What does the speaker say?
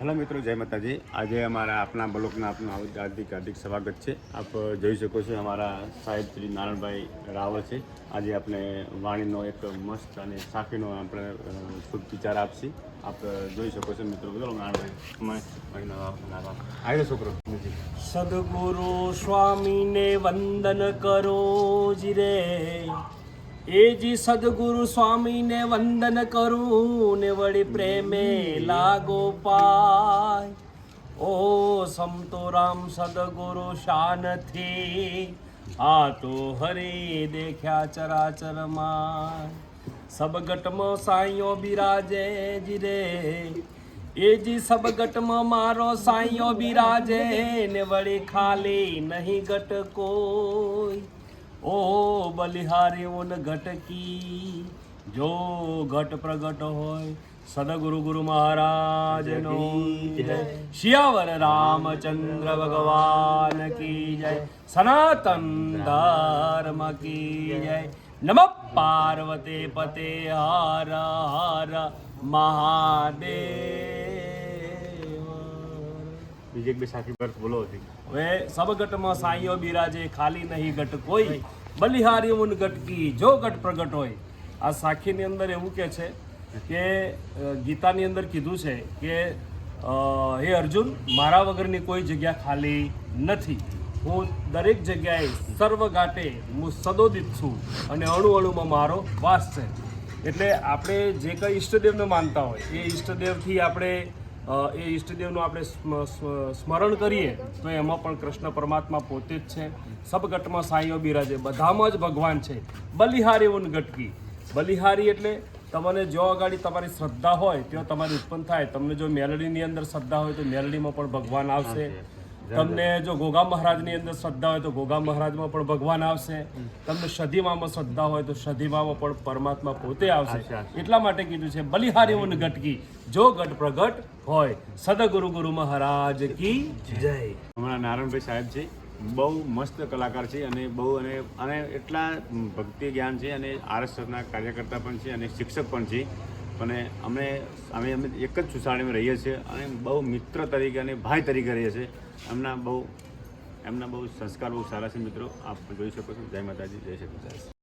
Hello મિત્રો, જય માતાજી. આજે અમારા આપણા બ્લોકના આપનું હાર્દિક હાર્દિક સ્વાગત છે. આપ જોઈ શકો છો અમારા સાહેબ શ્રી નારાયણભાઈ રાવળ છે. આજે આપણે વાણીનો એક મસ્ત અને સાખીનો આપણે શુભ વિચાર આપશી. આપ જોઈ શકો છો મિત્રો, બોલો નારાયણભાઈ આવ્યો છોકરો સદગુરુ સ્વામીને વંદન કરો જી રે એ જી સદગુરુ સ્વામીને વંદન કરું ને વળી પ્રેમે લાગો પાય. ઓ સમતો રામ સદગુરુ શાનથી, આ તો હરે દેખ્યા ચરાચરમાં. સબગટમાં સાંયો બિરાજે જી રે એ જી સબગટમાં મારો સાંયો બિરાજે ને વળી ખાલી નહીં ગટ કોઈ. ઓ બલિહારી ઉન ઘટકી જો ઘટ પ્રગટ હોય સદગુરુ ગુરુ મહારાજનો જય. શિયાવર રામચંદ્ર ભગવાન કી જય. સનાતન ધર્મ કી જય. નમ પાર્વતે પતે હર હર મહાદેવ. બીજી એક બે સાખી પર બોલો હતી. હવે સબગટમાં સાંયો બિરાજે, ખાલી નહીં ગટ કોઈ. બલિહારી ઉન ગટકી જો ગટ પ્રગટ હોય. આ સાખીની અંદર એવું કે છે કે ગીતાની અંદર કીધું છે કે હે અર્જુન, મારા વગરની કોઈ જગ્યા ખાલી નથી. હું દરેક જગ્યાએ સર્વ ગાટે હું સદોદિત છું અને અણુ અણુમાં મારો વાસ છે. એટલે આપણે જે કંઈ ઈષ્ટદેવને માનતા હોય, એ ઈષ્ટદેવથી આપણે એ ઈષ્ટદેવનું આપણે સ્મ- સ્મ- સ્મરણ કરીએ, તો એમાં પણ કૃષ્ણ પરમાત્મા પોતે જ છે. સબગટમાં સાંઈઓ બિરાજે, બધામાં જ ભગવાન છે. બલિહારી ઉન ગટકી. બલિહારી એટલે તમને જો અગાડી તમારી શ્રદ્ધા હોય, ત્યાં તમારી ઉત્પન્ન થાય. તમને જો મેલડીની અંદર શ્રદ્ધા હોય, તો મેલડીમાં પણ ભગવાન આવશે. તમને જો ગોગા મહારાજની અંદર શ્રદ્ધા હોય તો ગોગા મહારાજમાં પણ ભગવાન આવશે. તમને સધીમામાં શ્રદ્ધા હોય તો સધીમામાં પણ પરમાત્મા પોતે આવશે. એટલા માટે કીધું છે બલિહારી ઉન ગટકી. જો ગટ પ્રગટ હોય સદગુરુ ગુરુ મહારાજ કી જય. અમારા નારાયણભાઈ સાહેબ છે બહુ મસ્ત કલાકાર છે અને બહુ અને અને એટલા ભક્તિ જ્ઞાન છે અને આરએસએસના કાર્યકર્તા પણ છે અને શિક્ષક પણ છે. અને અમે અમે અમે એક જ સુસાડીમાં રહીએ છીએ અને બહુ મિત્ર તરીકે અને ભાઈ તરીકે રહીએ છીએ. એમના બહુ એમના બહુ સંસ્કાર બહુ સારા છે મિત્રો. આપ જોઈ શકો છો. જય માતાજી, જય શ્રી